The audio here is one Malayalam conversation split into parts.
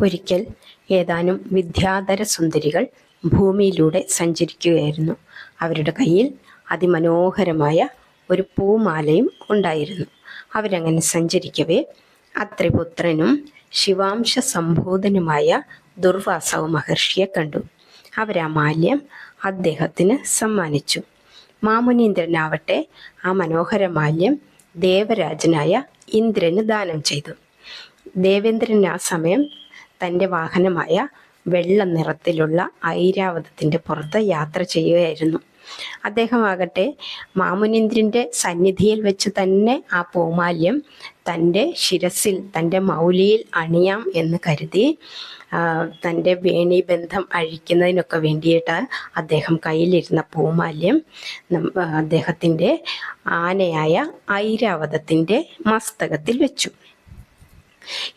ഒരിക്കൽ ഏതാനും വിദ്യാധര സുന്ദരികൾ ഭൂമിയിലൂടെ സഞ്ചരിക്കുകയായിരുന്നു. അവരുടെ കയ്യിൽ അതിമനോഹരമായ ഒരു പൂമാലയും ഉണ്ടായിരുന്നു. അവരങ്ങനെ സഞ്ചരിക്കവേ അത്രിപുത്രനും ശിവാംശ സംബോധനുമായ ദുർവാസവ മഹർഷിയെ കണ്ടു. അവരാ മാല്യം അദ്ദേഹത്തിന് സമ്മാനിച്ചു. മാമുനീന്ദ്രനാവട്ടെ ആ മനോഹര മാല്യം ദേവരാജനായ ഇന്ദ്രന് ദാനം ചെയ്തു. ദേവേന്ദ്രൻ ആ സമയം തന്റെ വാഹനമായ വെള്ള നിറത്തിലുള്ള ഐരാവതത്തിന്റെ പുറത്ത് യാത്ര ചെയ്യുകയായിരുന്നു. അദ്ദേഹമാകട്ടെ മാമുനീന്ദ്രന്റെ സന്നിധിയിൽ വെച്ച് തന്നെ ആ പൂമാല്യം തന്റെ ശിരസിൽ തന്റെ മൗലിയിൽ അണിയാം എന്ന് കരുതി തന്റെ തന്റെ വേണീബന്ധം അഴിക്കുന്നതിനൊക്കെ വേണ്ടിയിട്ട് അദ്ദേഹം കയ്യിലിരുന്ന പൂമാല്യം അദ്ദേഹത്തിന്റെ ആനയായ ഐരാവതത്തിന്റെ മസ്തകത്തിൽ വെച്ചു.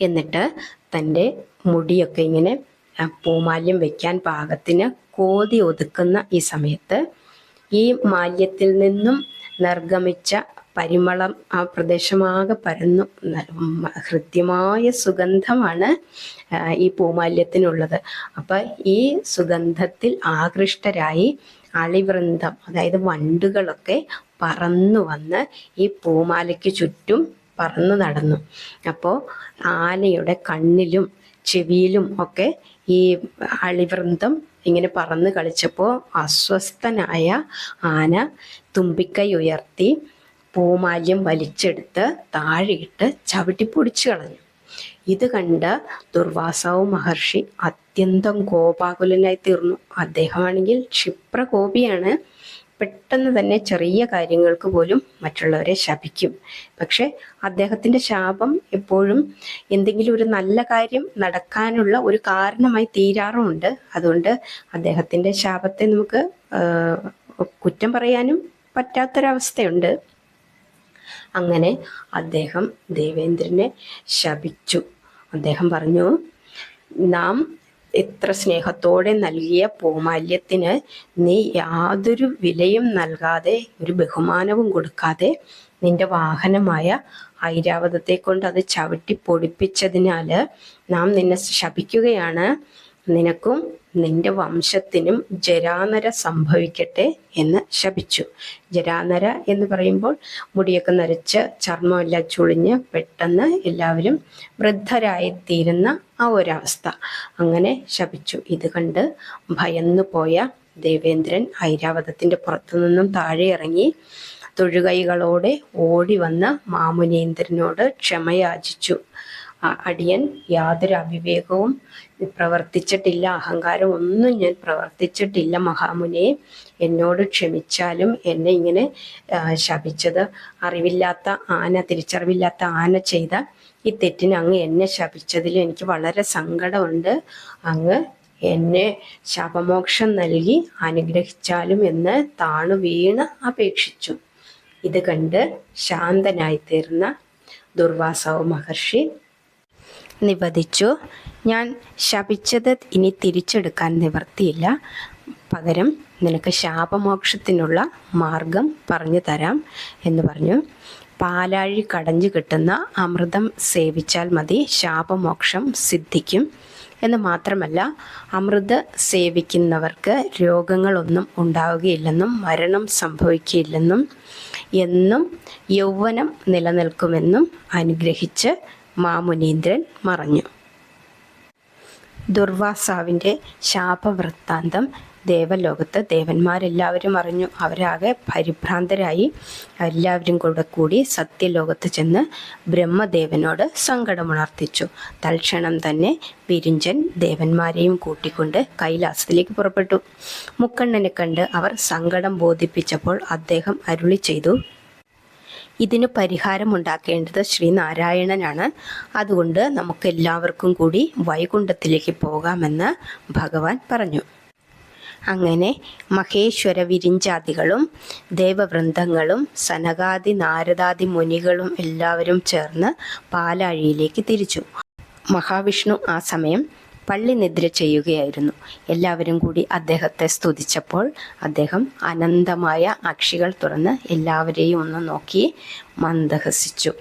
എന്നിട്ട് തന്റെ മുടിയൊക്കെ ഇങ്ങനെ പൂമാല്യം വെക്കാൻ പാകത്തിന് കോതി ഒതുക്കുന്ന ഈ സമയത്ത് ഈ മാല്യത്തിൽ നിന്നും നിർഗമിച്ച പരിമളം ആ പ്രദേശമാകെ പരന്നു. ഹൃദ്യമായ സുഗന്ധമാണ് ഈ പൂമാല്യത്തിനുള്ളത്. അപ്പം ഈ സുഗന്ധത്തിൽ ആകൃഷ്ടരായി അളിവൃന്ദം അതായത് വണ്ടുകളൊക്കെ പറന്നു വന്ന് ഈ പൂമാലയ്ക്ക് ചുറ്റും പറന്നു നടന്നു. അപ്പോൾ ആനയുടെ കണ്ണിലും ചെവിയിലും ഒക്കെ ഈ അളിവൃന്ദം ഇങ്ങനെ പറന്ന് കളിച്ചപ്പോൾ അസ്വസ്ഥനായ ആന തുമ്പിക്കൈ ഉയർത്തി പൂമാല്യം വലിച്ചെടുത്ത് താഴെയിട്ട് ചവിട്ടി പൊടിച്ചു കളഞ്ഞു. ഇത് കണ്ട ദുർവാസാവ് മഹർഷി അത്യന്തം കോപാകുലനായി തീർന്നു. അദ്ദേഹമാണെങ്കിൽ ക്ഷിപ്രകോപിയാണ്. പെട്ടെന്ന് തന്നെ ചെറിയ കാര്യങ്ങൾക്ക് പോലും മറ്റുള്ളവരെ ശപിക്കും. പക്ഷെ അദ്ദേഹത്തിന്റെ ശാപം എപ്പോഴും എന്തെങ്കിലും ഒരു നല്ല കാര്യം നടക്കാനുള്ള ഒരു കാരണമായി തീരാറുമുണ്ട്. അതുകൊണ്ട് അദ്ദേഹത്തിന്റെ ശാപത്തെ നമുക്ക് കുറ്റം പറയാനും പറ്റാത്തൊരവസ്ഥയുണ്ട്. അങ്ങനെ അദ്ദേഹം ദേവേന്ദ്രനെ ശപിച്ചു. അദ്ദേഹം പറഞ്ഞു നാം എത്ര സ്നേഹത്തോടെ നൽകിയ പൂമാല്യത്തിന് നീ യാതൊരു വിലയും നൽകാതെ ഒരു ബഹുമാനവും കൊടുക്കാതെ നിന്റെ വാഹനമായ ഐരാവതത്തെ കൊണ്ട് അത് ചവിട്ടി പൊടിപ്പിച്ചതിനാൽ നാം നിന്നെ ശപിക്കുകയാണ്. നിനക്കും നിന്റെ വംശത്തിനും ജരാനര സംഭവിക്കട്ടെ എന്ന് ശപിച്ചു. ജരാനര എന്ന് പറയുമ്പോൾ മുടിയൊക്കെ നരച്ച് ചർമ്മമെല്ലാം ചുളിഞ്ഞ് പെട്ടെന്ന് എല്ലാവരും വൃദ്ധരായിത്തീരുന്ന ആ ഒരവസ്ഥ. അങ്ങനെ ശപിച്ചു. ഇത് കണ്ട് ഭയന്നു പോയ ദേവേന്ദ്രൻ ഐരാവതത്തിന്റെ പുറത്തു നിന്നും താഴെ ഇറങ്ങി തൊഴുകൈകളോടെ ഓടി വന്ന് മാമുനീന്ദ്രനോട് ക്ഷമയാചിച്ചു. അടിയൻ യാതൊരു അവിവേകവും പ്രവർത്തിച്ചിട്ടില്ല അഹങ്കാരം ഒന്നും ഞാൻ പ്രവർത്തിച്ചിട്ടില്ല മഹാമുനെ. എന്നോട് ക്ഷമിച്ചാലും എന്നെ ഇങ്ങനെ ശപിച്ചത്. അറിവില്ലാത്ത ആന തിരിച്ചറിവില്ലാത്ത ആന ചെയ്ത ഈ തെറ്റിന് അങ്ങ് എന്നെ ശപിച്ചതിൽ എനിക്ക് വളരെ സങ്കടമുണ്ട്. അങ്ങ് എന്നെ ശാപമോക്ഷം നൽകി അനുഗ്രഹിച്ചാലും എന്ന് താണു വീണ് അപേക്ഷിച്ചു. ഇത് കണ്ട് ശാന്തനായി തീർന്ന ദുർവാസാവ് മഹർഷി നിവദിച്ചു ഞാൻ ശപിച്ചത് ഇനി തിരിച്ചെടുക്കാൻ നിവർത്തിയില്ല പകരം നിനക്ക് ശാപമോക്ഷത്തിനുള്ള മാർഗം പറഞ്ഞു തരാം എന്ന് പറഞ്ഞു. പാലാഴി കടഞ്ഞു കിട്ടുന്ന അമൃതം സേവിച്ചാൽ മതി. ശാപമോക്ഷം സിദ്ധിക്കും. എന്ന് മാത്രമല്ല അമൃത് സേവിക്കുന്നവർക്ക് രോഗങ്ങളൊന്നും ഉണ്ടാവുകയില്ലെന്നും മരണം സംഭവിക്കുകയില്ലെന്നും എന്നും യൗവനം നിലനിൽക്കുമെന്നും അനുഗ്രഹിച്ച് മാമുനീന്ദ്രൻ മറഞ്ഞു. ദുർവാസാവിന്റെ ശാപവൃത്താന്തം ദേവലോകത്ത് ദേവന്മാരെല്ലാവരും അറിഞ്ഞു. അവരാകെ പരിഭ്രാന്തരായി. എല്ലാവരും കൂടെ കൂടി സത്യലോകത്ത് ചെന്ന് ബ്രഹ്മദേവനോട് സങ്കടമുണർത്തിച്ചു. തൽക്ഷണം തന്നെ വിരിഞ്ചൻ ദേവന്മാരെയും കൂട്ടിക്കൊണ്ട് കൈലാസത്തിലേക്ക് പുറപ്പെട്ടു. മുക്കണ്ണനെ കണ്ട് അവർ സങ്കടം ബോധിപ്പിച്ചപ്പോൾ അദ്ദേഹം അരുളി ചെയ്തു ഇതിന് പരിഹാരമുണ്ടാക്കേണ്ടത് ശ്രീനാരായണനാണ്. അതുകൊണ്ട് നമുക്ക് എല്ലാവർക്കും കൂടി വൈകുണ്ഠത്തിലേക്ക് പോകാമെന്ന് ഭഗവാൻ പറഞ്ഞു. അങ്ങനെ മഹേശ്വര വിരിഞ്ചാദികളും ദേവവൃന്ദങ്ങളും സനകാദി നാരദാദി മുനികളും എല്ലാവരും ചേർന്ന് പാലാഴിയിലേക്ക് തിരിച്ചു. മഹാവിഷ്ണു ആ സമയം പള്ളി നിദ്ര ചെയ്യുകയായിരുന്നു. എല്ലാവരും കൂടി അദ്ദേഹത്തെ സ്തുതിച്ചപ്പോൾ അദ്ദേഹം അനന്തമായ അക്ഷികൾ തുറന്ന് എല്ലാവരെയും ഒന്ന് നോക്കി മന്ദഹസിച്ചു.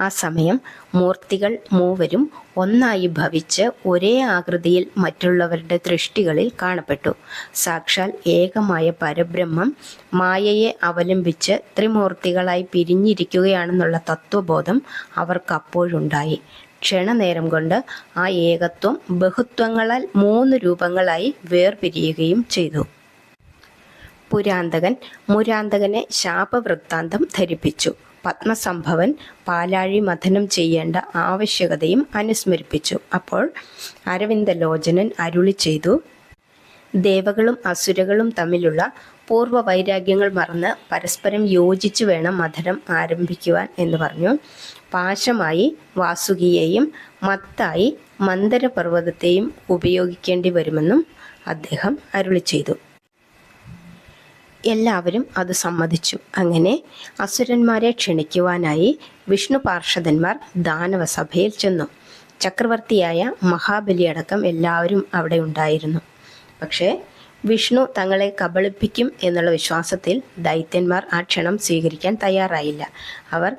ആ സമയം മൂർത്തികൾ മൂവരും ഒന്നായി ഭവിച്ച് ഒരേ ആകൃതിയിൽ മറ്റുള്ളവരുടെ ദൃഷ്ടികളിൽ കാണപ്പെട്ടു. സാക്ഷാൽ ഏകമായ പരബ്രഹ്മം മായയെ അവലംബിച്ച് ത്രിമൂർത്തികളായി പിരിഞ്ഞിരിക്കുകയാണെന്നുള്ള തത്വബോധം അവർക്കപ്പോഴുണ്ടായി. ക്ഷണനേരം കൊണ്ട് ആ ഏകത്വം ബഹുത്വങ്ങളാൽ മൂന്ന് രൂപങ്ങളായി വേർപിരിയുകയും ചെയ്തു. പുരാന്തകൻ മുരാന്തകനെ ശാപവൃത്താന്തം ധരിപ്പിച്ചു. പത്മസംഭവൻ പാലാഴി മഥനം ചെയ്യേണ്ട ആവശ്യകതയും അനുസ്മരിപ്പിച്ചു. അപ്പോൾ അരവിന്ദലോചനൻ അരുളി ചെയ്തു ദേവകളും അസുരകളും തമ്മിലുള്ള പൂർവ വൈരാഗ്യങ്ങൾ മറന്ന് പരസ്പരം യോജിച്ചു വേണം മധുരം ആരംഭിക്കുവാൻ എന്ന് പറഞ്ഞു. പാശമായി വാസുകിയെയും മത്തായി മന്ദരപർവതത്തെയും ഉപയോഗിക്കേണ്ടി വരുമെന്നും അദ്ദേഹം അരുളി ചെയ്തു. എല്ലാവരും അത് സമ്മതിച്ചു. അങ്ങനെ അസുരന്മാരെ ക്ഷണിക്കുവാനായി വിഷ്ണു പാർഷദന്മാർ ദാനവസഭയിൽ ചെന്നു. ചക്രവർത്തിയായ മഹാബലി അടക്കം എല്ലാവരും അവിടെ ഉണ്ടായിരുന്നു. പക്ഷേ വിഷ്ണു തങ്ങളെ കബളിപ്പിക്കും എന്നുള്ള വിശ്വാസത്തിൽ ദൈത്യന്മാർ ആ ക്ഷണം സ്വീകരിക്കാൻ തയ്യാറായില്ല. അവർ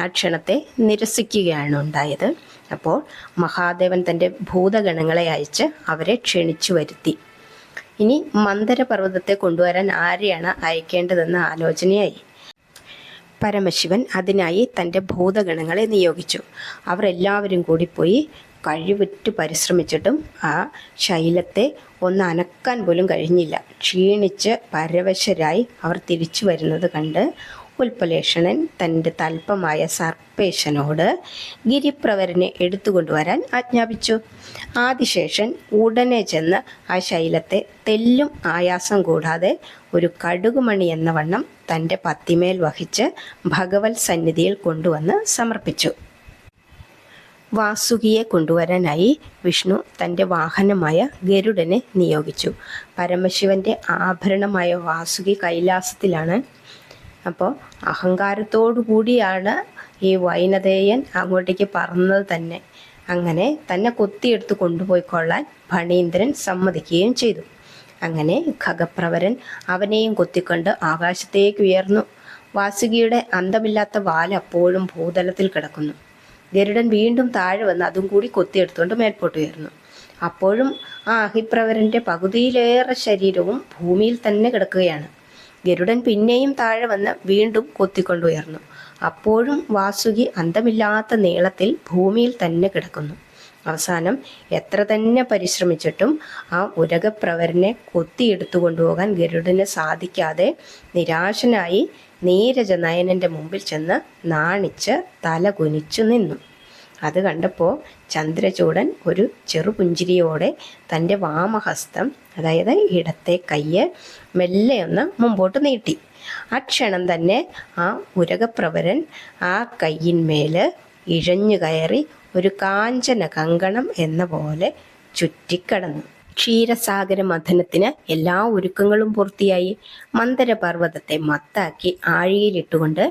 ആ ക്ഷണത്തെ നിരസിക്കുകയാണ് ഉണ്ടായത്. അപ്പോൾ മഹാദേവൻ തന്റെ ഭൂതഗണങ്ങളെ അയച്ച് അവരെ ക്ഷണിച്ചു വരുത്തി. ഇനി മന്ദരപർവതത്തെ കൊണ്ടുവരാൻ ആരെയാണ് അയക്കേണ്ടതെന്ന ആലോചനയായി. പരമശിവൻ അതിനായി തന്റെ ഭൂതഗണങ്ങളെ നിയോഗിച്ചു. അവരെല്ലാവരും കൂടി പോയി കഴിവുറ്റ് പരിശ്രമിച്ചിട്ടും ആ ശൈലത്തെ ഒന്ന് അനക്കാൻ പോലും കഴിഞ്ഞില്ല. ക്ഷീണിച്ച് പരവശരായി അവർ തിരിച്ചു വരുന്നത് കണ്ട് ഉൽപ്പലേഷണൻ തന്റെ തൽപ്പമായ സർപ്പേശനോട് ഗിരിപ്രവരനെ എടുത്തുകൊണ്ടുവരാൻ ആജ്ഞാപിച്ചു. ആദിശേഷൻ ഉടനെ ചെന്ന് ആ ശൈലത്തെ തെല്ലും ആയാസം കൂടാതെ ഒരു കടുകുമണി എന്ന വണ്ണം തന്റെ പത്തിമേൽ വഹിച്ച് ഭഗവത് സന്നിധിയിൽ കൊണ്ടുവന്ന് സമർപ്പിച്ചു. വാസുകിയെ കൊണ്ടുവരാനായി വിഷ്ണു തന്റെ വാഹനമായ ഗരുഡനെ നിയോഗിച്ചു. പരമശിവന്റെ ആഭരണമായ വാസുകി കൈലാസത്തിലാണ്. അപ്പോൾ അഹങ്കാരത്തോടു കൂടിയാണ് ഈ വൈനതേയൻ അങ്ങോട്ടേക്ക് പറന്നത് തന്നെ. അങ്ങനെ തന്നെ കൊത്തിയെടുത്ത് കൊണ്ടുപോയിക്കൊള്ളാൻ ഭണീന്ദ്രൻ സമ്മതിക്കുകയും ചെയ്തു. അങ്ങനെ ഖഗപ്രവരൻ അവനെയും കൊത്തിക്കൊണ്ട് ആകാശത്തേക്ക് ഉയർന്നു. വാസുകിയുടെ അന്തമില്ലാത്ത വാൽ അപ്പോഴും ഭൂതലത്തിൽ കിടക്കുന്നു. ഗരുഡൻ വീണ്ടും താഴെ വന്ന് അതും കൂടി കൊത്തിയെടുത്തുകൊണ്ട് മേൽപോട്ട് ഉയർന്നു. അപ്പോഴും ആ അഹിപ്രവരന്റെ പകുതിയിലേറെ ശരീരവും ഭൂമിയിൽ തന്നെ കിടക്കുകയാണ്. ഗരുഡൻ പിന്നെയും താഴെ വന്ന് വീണ്ടും കൊത്തിക്കൊണ്ടുയർന്നു അപ്പോഴും വാസുകി അന്തമില്ലാത്ത നീളത്തിൽ ഭൂമിയിൽ തന്നെ കിടക്കുന്നു. അവസാനം എത്ര തന്നെ പരിശ്രമിച്ചിട്ടും ആ ഉരകപ്രവരനെ കൊത്തിയെടുത്തു കൊണ്ടുപോകാൻ ഗരുഡന് സാധിക്കാതെ നിരാശനായി നീരജ നയനന്റെ മുമ്പിൽ ചെന്ന് നാണിച്ച് തല കുനിച്ചു നിന്നു. അത് കണ്ടപ്പോൾ ചന്ദ്രചൂടൻ ഒരു ചെറുപുഞ്ചിരിയോടെ തന്റെ വാമഹസ്തം അതായത് ഇടത്തെ കയ്യ് മെല്ലെ ഒന്ന് മുമ്പോട്ട് നീട്ടി. ആ ക്ഷണം തന്നെ ആ ഉരകപ്രവരൻ ആ കയ്യിന്മേൽ ഇഴഞ്ഞു കയറി ഒരു കാഞ്ചന കങ്കണം എന്ന പോലെ ചുറ്റിക്കടന്നു. ക്ഷീരസാഗര മഥനത്തിന് എല്ലാ ഒരുക്കങ്ങളും പൂർത്തിയായി മന്ദരപർവതത്തെ മത്താക്കി ആഴിയിലിട്ടുകൊണ്ട്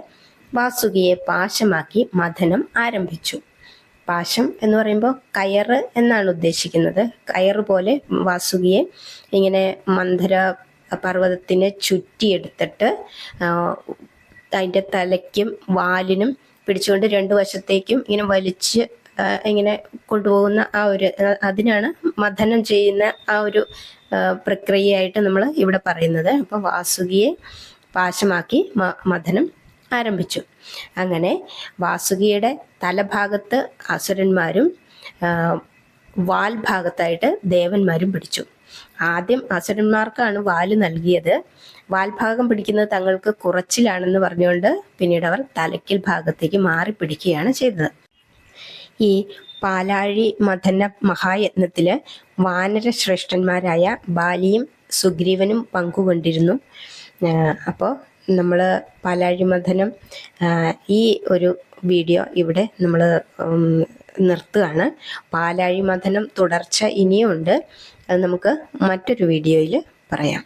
വാസുകിയെ പാശമാക്കി മഥനം ആരംഭിച്ചു. പാശം എന്ന് പറയുമ്പോൾ കയറ് എന്നാണ് ഉദ്ദേശിക്കുന്നത്. കയറ് പോലെ വാസുകിയെ ഇങ്ങനെ മന്ദര പർവതത്തിനെ ചുറ്റിയെടുത്തിട്ട് അതിന്റെ തലയ്ക്കും വാലിനും പിടിച്ചുകൊണ്ട് രണ്ടു വശത്തേക്കും ഇങ്ങനെ വലിച്ച് ഇങ്ങനെ കൊണ്ടുപോകുന്ന ആ ഒരു അതിനാണ് മഥനം ചെയ്യുന്ന ആ ഒരു പ്രക്രിയയായിട്ട് നമ്മൾ ഇവിടെ പറയുന്നത്. അപ്പോൾ വാസുകിയെ പാശമാക്കി മഥനം ആരംഭിച്ചു. അങ്ങനെ വാസുകിയുടെ തലഭാഗത്ത് അസുരന്മാരും വാൽ ഭാഗത്തായിട്ട് ദേവന്മാരും പിടിച്ചു. ആദ്യം അസുരന്മാർക്കാണ് വാൽ നൽകിയത്. വാൽഭാഗം പിടിക്കുന്നത് തങ്ങൾക്ക് കുറച്ചിലാണെന്ന് പറഞ്ഞുകൊണ്ട് പിന്നീട് അവർ തലയ്ക്കൽ ഭാഗത്തേക്ക് മാറി പിടിക്കുകയാണ് ചെയ്തത്. ഈ പാലാഴി മഥന മഹായത്നത്തിൽ വാനര ശ്രേഷ്ഠന്മാരായ ബാലിയും സുഗ്രീവനും പങ്കുകൊണ്ടിരുന്നു. അപ്പോൾ നമ്മൾ പാലാഴി മഥനം ഈ ഒരു വീഡിയോ ഇവിടെ നമ്മൾ നിർത്തുകയാണ്. പാലാഴി മഥനം തുടർച്ച ഇനിയുമുണ്ട് അത് നമുക്ക് മറ്റൊരു വീഡിയോയിൽ പറയാം.